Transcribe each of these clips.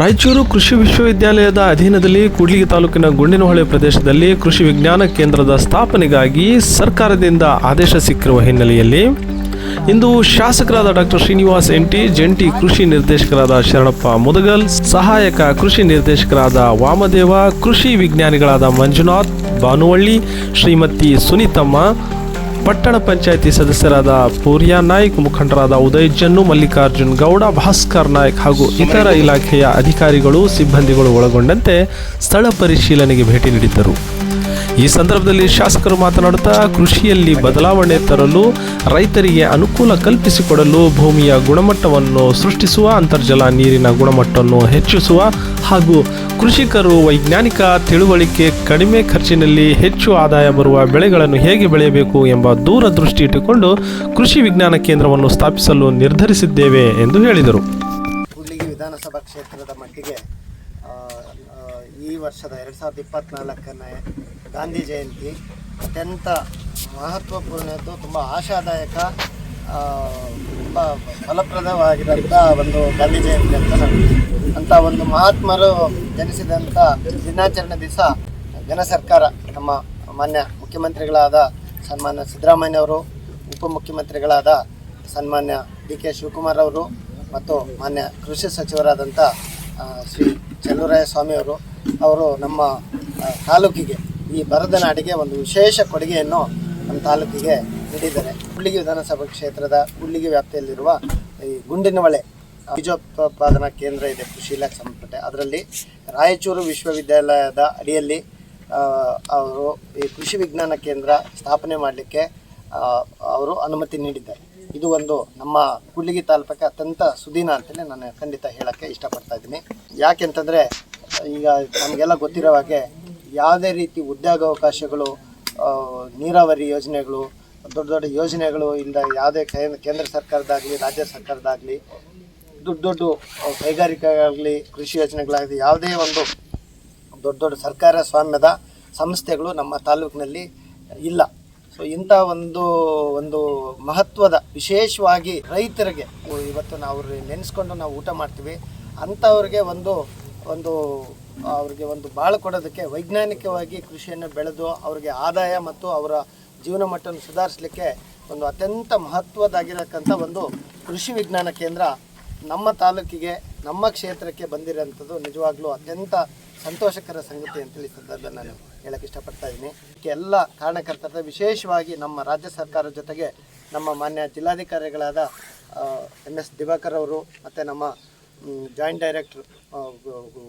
ರಾಯಚೂರು ಕೃಷಿ ವಿಶ್ವವಿದ್ಯಾಲಯದ ಅಧೀನದಲ್ಲಿ ಕೂಡ್ಲಿಗಿ ತಾಲೂಕಿನ ಗುಂಡಿನಹೊಳೆ ಪ್ರದೇಶದಲ್ಲಿ ಕೃಷಿ ವಿಜ್ಞಾನ ಕೇಂದ್ರದ ಸ್ಥಾಪನೆಗಾಗಿ ಸರ್ಕಾರದಿಂದ ಆದೇಶ ಸಿಕ್ಕಿರುವ ಹಿನ್ನೆಲೆಯಲ್ಲಿ ಇಂದು ಶಾಸಕರಾದ ಡಾಕ್ಟರ್ ಶ್ರೀನಿವಾಸ್ ಎಂಟಿ ಜಂಟಿ ಕೃಷಿ ನಿರ್ದೇಶಕರಾದ ಶರಣಪ್ಪ ಮುದಗಲ್, ಸಹಾಯಕ ಕೃಷಿ ನಿರ್ದೇಶಕರಾದ ವಾಮದೇವ, ಕೃಷಿ ವಿಜ್ಞಾನಿಗಳಾದ ಮಂಜುನಾಥ್, ಭಾನುವಳ್ಳಿ, ಶ್ರೀಮತಿ ಸುನೀತಮ್ಮ ಪಟ್ಟಣ ಪಂಚಾಯಿತಿ ಸದಸ್ಯರಾದ ಪೂರ್ಯಾ ನಾಯ್ಕ್, ಮುಖಂಡರಾದ ಉದಯ್, ಜನ್ನು ಮಲ್ಲಿಕಾರ್ಜುನ್ ಗೌಡ, ಭಾಸ್ಕರ್ ನಾಯ್ಕ್ ಹಾಗೂ ಇತರ ಇಲಾಖೆಯ ಅಧಿಕಾರಿಗಳು, ಸಿಬ್ಬಂದಿಗಳು ಒಳಗೊಂಡಂತೆ ಸ್ಥಳ ಪರಿಶೀಲನೆಗೆ ಭೇಟಿ ನೀಡಿದ್ದರು. ಈ ಸಂದರ್ಭದಲ್ಲಿ ಶಾಸಕರು ಮಾತನಾಡುತ್ತಾ, ಕೃಷಿಯಲ್ಲಿ ಬದಲಾವಣೆ ತರಲು, ರೈತರಿಗೆ ಅನುಕೂಲ ಕಲ್ಪಿಸಿಕೊಡಲು ಭೂಮಿಯ ಗುಣಮಟ್ಟವನ್ನು ಸೃಷ್ಟಿಸುವ, ಅಂತರ್ಜಲ ನೀರಿನ ಗುಣಮಟ್ಟವನ್ನು ಹೆಚ್ಚಿಸುವ ಹಾಗೂ ಕೃಷಿಕರು ವೈಜ್ಞಾನಿಕ ತಿಳುವಳಿಕೆ ಕಡಿಮೆ ಖರ್ಚಿನಲ್ಲಿ ಹೆಚ್ಚು ಆದಾಯ ಬರುವ ಬೆಳೆಗಳನ್ನು ಹೇಗೆ ಬೆಳೆಯಬೇಕು ಎಂಬ ದೂರದೃಷ್ಟಿ ಇಟ್ಟುಕೊಂಡು ಕೃಷಿ ವಿಜ್ಞಾನ ಕೇಂದ್ರವನ್ನು ಸ್ಥಾಪಿಸಲು ನಿರ್ಧರಿಸಿದ್ದೇವೆ ಎಂದು ಹೇಳಿದರು. ವಿಧಾನಸಭಾ ಕ್ಷೇತ್ರದ ಮಟ್ಟಿಗೆ ಈ ವರ್ಷದ ಎರಡು ಸಾವಿರದ ಇಪ್ಪತ್ತ್ನಾಲ್ಕನೇ ಗಾಂಧಿ ಜಯಂತಿ ಅತ್ಯಂತ ಮಹತ್ವಪೂರ್ಣದ್ದು ತುಂಬ ಆಶಾದಾಯಕ ತುಂಬ ಒಂದು ಗಾಂಧಿ ಜಯಂತಿ ಅಂತ ಅಂತ ಒಂದು ಮಹಾತ್ಮರು ಜನಿಸಿದಂಥ ದಿನಾಚರಣೆ ದಿವಸ ಜನ ಸರ್ಕಾರ, ನಮ್ಮ ಮಾನ್ಯ ಮುಖ್ಯಮಂತ್ರಿಗಳಾದ ಸನ್ಮಾನ್ಯ ಸಿದ್ದರಾಮಯ್ಯ ಅವರು, ಉಪಮುಖ್ಯಮಂತ್ರಿಗಳಾದ ಸನ್ಮಾನ್ಯ ಡಿ ಕೆ ಶಿವಕುಮಾರ್ ಅವರು ಮತ್ತು ಮಾನ್ಯ ಕೃಷಿ ಸಚಿವರಾದಂಥ ಶ್ರೀ ಚೆಲ್ಲುರಾಯ ಸ್ವಾಮಿ ಅವರು ನಮ್ಮ ತಾಲೂಕಿಗೆ ಈ ಬರದ ನಾಡಿಗೆ ಒಂದು ವಿಶೇಷ ಕೊಡುಗೆಯನ್ನು ನಮ್ಮ ತಾಲೂಕಿಗೆ ನೀಡಿದ್ದಾರೆ. ಕುಳ್ಳಿಗಿ ವಿಧಾನಸಭಾ ಕ್ಷೇತ್ರದ ಕುಳ್ಳಿಗಿ ವ್ಯಾಪ್ತಿಯಲ್ಲಿರುವ ಈ ಗುಂಡಿನವಳೆ ಬೀಜೋತ್ಪಾದನಾ ಕೇಂದ್ರ ಇದೆ, ಕೃಷಿ ಇಲಾಖೆ ಸಂಬಂಧಪಟ್ಟ ಅದರಲ್ಲಿ ರಾಯಚೂರು ವಿಶ್ವವಿದ್ಯಾಲಯದ ಅಡಿಯಲ್ಲಿ ಅವರು ಈ ಕೃಷಿ ವಿಜ್ಞಾನ ಕೇಂದ್ರ ಸ್ಥಾಪನೆ ಮಾಡಲಿಕ್ಕೆ ಅವರು ಅನುಮತಿ ನೀಡಿದ್ದಾರೆ. ಇದು ಒಂದು ನಮ್ಮ ಕುಳ್ಳಿಗಿ ತಾಲೂಕಕ್ಕೆ ಅತ್ಯಂತ ಸುದೀನ ಅಂತಲೇ ನಾನು ಖಂಡಿತ ಹೇಳೋಕ್ಕೆ ಇಷ್ಟಪಡ್ತಾ ಇದ್ದೀನಿ. ಯಾಕೆಂತಂದರೆ ಈಗ ನಮಗೆಲ್ಲ ಗೊತ್ತಿರೋ ಹಾಗೆ ಯಾವುದೇ ರೀತಿ ಉದ್ಯೋಗಾವಕಾಶಗಳು ನೀರಾವರಿ ಯೋಜನೆಗಳು, ದೊಡ್ಡ ದೊಡ್ಡ ಯೋಜನೆಗಳು ಇಲ್ಲ ಯಾವುದೇ ಕೇಂದ್ರ ಸರ್ಕಾರದಾಗಲಿ ರಾಜ್ಯ ಸರ್ಕಾರದಾಗಲಿ ದೊಡ್ಡ ದೊಡ್ಡ ಕೈಗಾರಿಕೆಗಳಾಗಲಿ, ಕೃಷಿ ಯೋಜನೆಗಳಾಗಲಿ ಯಾವುದೇ ಒಂದು ದೊಡ್ಡ ದೊಡ್ಡ ಸರ್ಕಾರ ಸ್ವಾಮ್ಯದ ಸಂಸ್ಥೆಗಳು ನಮ್ಮ ತಾಲೂಕಿನಲ್ಲಿ ಇಲ್ಲ. ಸೊ ಇಂಥ ಒಂದು ಒಂದು ಮಹತ್ವದ ವಿಶೇಷವಾಗಿ ರೈತರಿಗೆ ಇವತ್ತು ನಾವು ನೆನೆಸ್ಕೊಂಡು ನಾವು ಊಟ ಮಾಡ್ತೀವಿ. ಅಂಥವ್ರಿಗೆ ಒಂದು ಒಂದು, ಅವ್ರಿಗೆ ಒಂದು ಬಾಳು ಕೊಡೋದಕ್ಕೆ ವೈಜ್ಞಾನಿಕವಾಗಿ ಕೃಷಿಯನ್ನು ಬೆಳೆದು ಅವರಿಗೆ ಆದಾಯ ಮತ್ತು ಅವರ ಜೀವನ ಮಟ್ಟವನ್ನು ಸುಧಾರಿಸಲಿಕ್ಕೆ ಒಂದು ಅತ್ಯಂತ ಮಹತ್ವದಾಗಿರತಕ್ಕಂಥ ಒಂದು ಕೃಷಿ ವಿಜ್ಞಾನ ಕೇಂದ್ರ ನಮ್ಮ ತಾಲೂಕಿಗೆ, ನಮ್ಮ ಕ್ಷೇತ್ರಕ್ಕೆ ಬಂದಿರೋಂಥದ್ದು ನಿಜವಾಗ್ಲೂ ಅತ್ಯಂತ ಸಂತೋಷಕರ ಸಂಗತಿ ಅಂತೇಳಿ ಸಂದರ್ಭ ನಾನು ಹೇಳಕ್ಕೆ ಇಷ್ಟಪಡ್ತಾ ಇದ್ದೀನಿ. ಎಲ್ಲ ಕಾರಣಕರ್ತರ, ವಿಶೇಷವಾಗಿ ನಮ್ಮ ರಾಜ್ಯ ಸರ್ಕಾರದ ಜೊತೆಗೆ ನಮ್ಮ ಮಾನ್ಯ ಜಿಲ್ಲಾಧಿಕಾರಿಗಳಾದ ಎಂ ಎಸ್ ದಿವಾಕರ್ ಅವರು ಮತ್ತು ನಮ್ಮ ಜಾಯಿಂಟ್ ಡೈರೆಕ್ಟರ್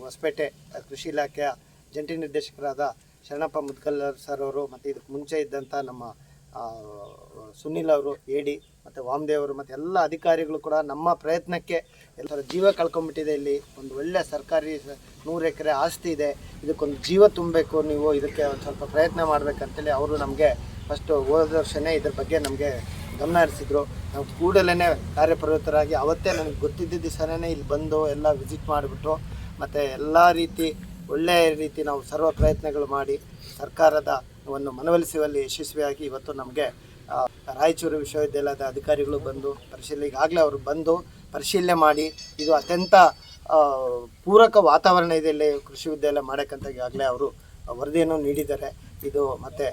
ಹೊಸಪೇಟೆ ಕೃಷಿ ಇಲಾಖೆಯ ಜಂಟಿ ನಿರ್ದೇಶಕರಾದ ಶರಣಪ್ಪ ಮುದ್ಕಲ್ಲರ್ ಸರ್ ಅವರು ಮತ್ತು ಇದಕ್ಕೆ ಮುಂಚೆ ಇದ್ದಂಥ ನಮ್ಮ ಸುನಿಲ್ ಅವರು, ಎ ಡಿ ಮತ್ತು ವಾಮದೇವ್ ಅವರು ಮತ್ತು ಎಲ್ಲ ಅಧಿಕಾರಿಗಳು ಕೂಡ ನಮ್ಮ ಪ್ರಯತ್ನಕ್ಕೆ ಎಲ್ಲರ ಜೀವ ಕಳ್ಕೊಂಡ್ಬಿಟ್ಟಿದೆ ಇಲ್ಲಿ. ಒಂದು ಒಳ್ಳೆಯ ಸರ್ಕಾರಿ ನೂರು ಎಕರೆ ಆಸ್ತಿ ಇದೆ. ಇದಕ್ಕೊಂದು ಜೀವ ತುಂಬಬೇಕು ನೀವು. ಇದಕ್ಕೆ ಒಂದು ಸ್ವಲ್ಪ ಪ್ರಯತ್ನ ಮಾಡಬೇಕಂತೇಳಿ ಅವರು ನಮಗೆ ಫಸ್ಟು ಹೋದ ವರ್ಷನೇ ಇದ್ರ ಬಗ್ಗೆ ನಮಗೆ ಗಮನ ಹರಿಸಿದ್ರು ನಾವು ಕೂಡಲೇ ಕಾರ್ಯಪ್ರವೃತ್ತರಾಗಿ ಅವತ್ತೇ ನನಗೆ ಗೊತ್ತಿದ್ದ ದಿವಸನೇ ಇಲ್ಲಿ ಬಂದು ಎಲ್ಲ ವಿಸಿಟ್ ಮಾಡಿಬಿಟ್ಟು ಮತ್ತು ಎಲ್ಲ ರೀತಿ ಒಳ್ಳೆಯ ರೀತಿ ನಾವು ಸರ್ವ ಪ್ರಯತ್ನಗಳು ಮಾಡಿ ಸರ್ಕಾರದ ಒಂದು ಮನವೊಲಿಸುವಲ್ಲಿ ಯಶಸ್ವಿಯಾಗಿ ಇವತ್ತು ನಮಗೆ ರಾಯಚೂರು ವಿಶ್ವವಿದ್ಯಾಲಯದ ಅಧಿಕಾರಿಗಳು ಬಂದು ಪರಿಶೀಲನೆ ಈಗಾಗಲೇ ಅವರು ಬಂದು ಪರಿಶೀಲನೆ ಮಾಡಿ ಇದು ಅತ್ಯಂತ ಪೂರಕ ವಾತಾವರಣ ಇದೆ ಇಲ್ಲಿ ಕೃಷಿ ವಿದ್ಯಾಲಯ ಮಾಡೋಕ್ಕಂತ ಈಗಾಗಲೇ ಅವರು ವರದಿಯನ್ನು ನೀಡಿದ್ದಾರೆ. ಇದು ಮತ್ತು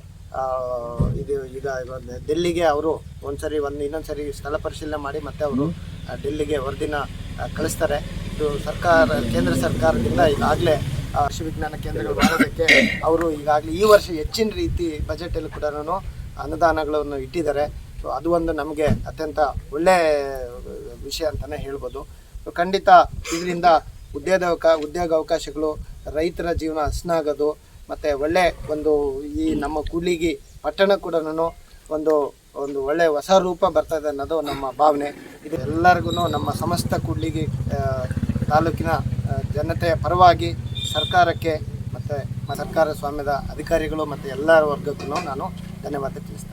ಇದು ಈಗ ಡೆಲ್ಲಿಗೆ ಅವರು ಒಂದ್ಸರಿ ಒಂದು ಇನ್ನೊಂದ್ಸರಿ ಸ್ಥಳ ಪರಿಶೀಲನೆ ಮಾಡಿ ಮತ್ತೆ ಅವರು ಡೆಲ್ಲಿಗೆ ವರದಿನ ಕಳಿಸ್ತಾರೆ. ಇದು ಸರ್ಕಾರ, ಕೇಂದ್ರ ಸರ್ಕಾರದಿಂದ ಈಗಾಗಲೇ ಕೃಷಿ ವಿಜ್ಞಾನ ಕೇಂದ್ರಗಳು ಮಾಡೋದಕ್ಕೆ ಅವರು ಈಗಾಗಲೇ ಈ ವರ್ಷ ಹೆಚ್ಚಿನ ರೀತಿ ಬಜೆಟಲ್ಲಿ ಕೂಡ ಅನುದಾನಗಳನ್ನು ಇಟ್ಟಿದ್ದಾರೆ. ಸೊ ಅದು ಒಂದು ನಮಗೆ ಅತ್ಯಂತ ಒಳ್ಳೆ ವಿಷಯ ಅಂತಲೇ ಹೇಳ್ಬೋದು. ಖಂಡಿತ ಇದರಿಂದ ಉದ್ಯೋಗ ಉದ್ಯೋಗ ಅವಕಾಶಗಳು ರೈತರ ಜೀವನ ಹಸನಾಗೋದು ಮತ್ತು ಒಳ್ಳೆ ಒಂದು ಈ ನಮ್ಮ ಕೂಲಿಗೆ, ಪಟ್ಟಣ ಕೂಡ ಒಂದು ಒಂದು ಒಳ್ಳೆ ಹೊಸ ರೂಪ ಬರ್ತದೆ ಅನ್ನೋದು ನಮ್ಮ ಭಾವನೆ. ಇದು ಎಲ್ಲರಿಗೂ ನಮ್ಮ ಸಮಸ್ತ ಕೂಡ್ಲಿಗೆ ತಾಲೂಕಿನ ಜನತೆಯ ಪರವಾಗಿ ಸರ್ಕಾರಕ್ಕೆ ಮತ್ತು, ಸರ್ಕಾರ ಸ್ವಾಮ್ಯದ ಅಧಿಕಾರಿಗಳು ಮತ್ತು ಎಲ್ಲ ವರ್ಗಕ್ಕೂ ನಾನು ಧನ್ಯವಾದ ತಿಳಿಸ್ತೇನೆ.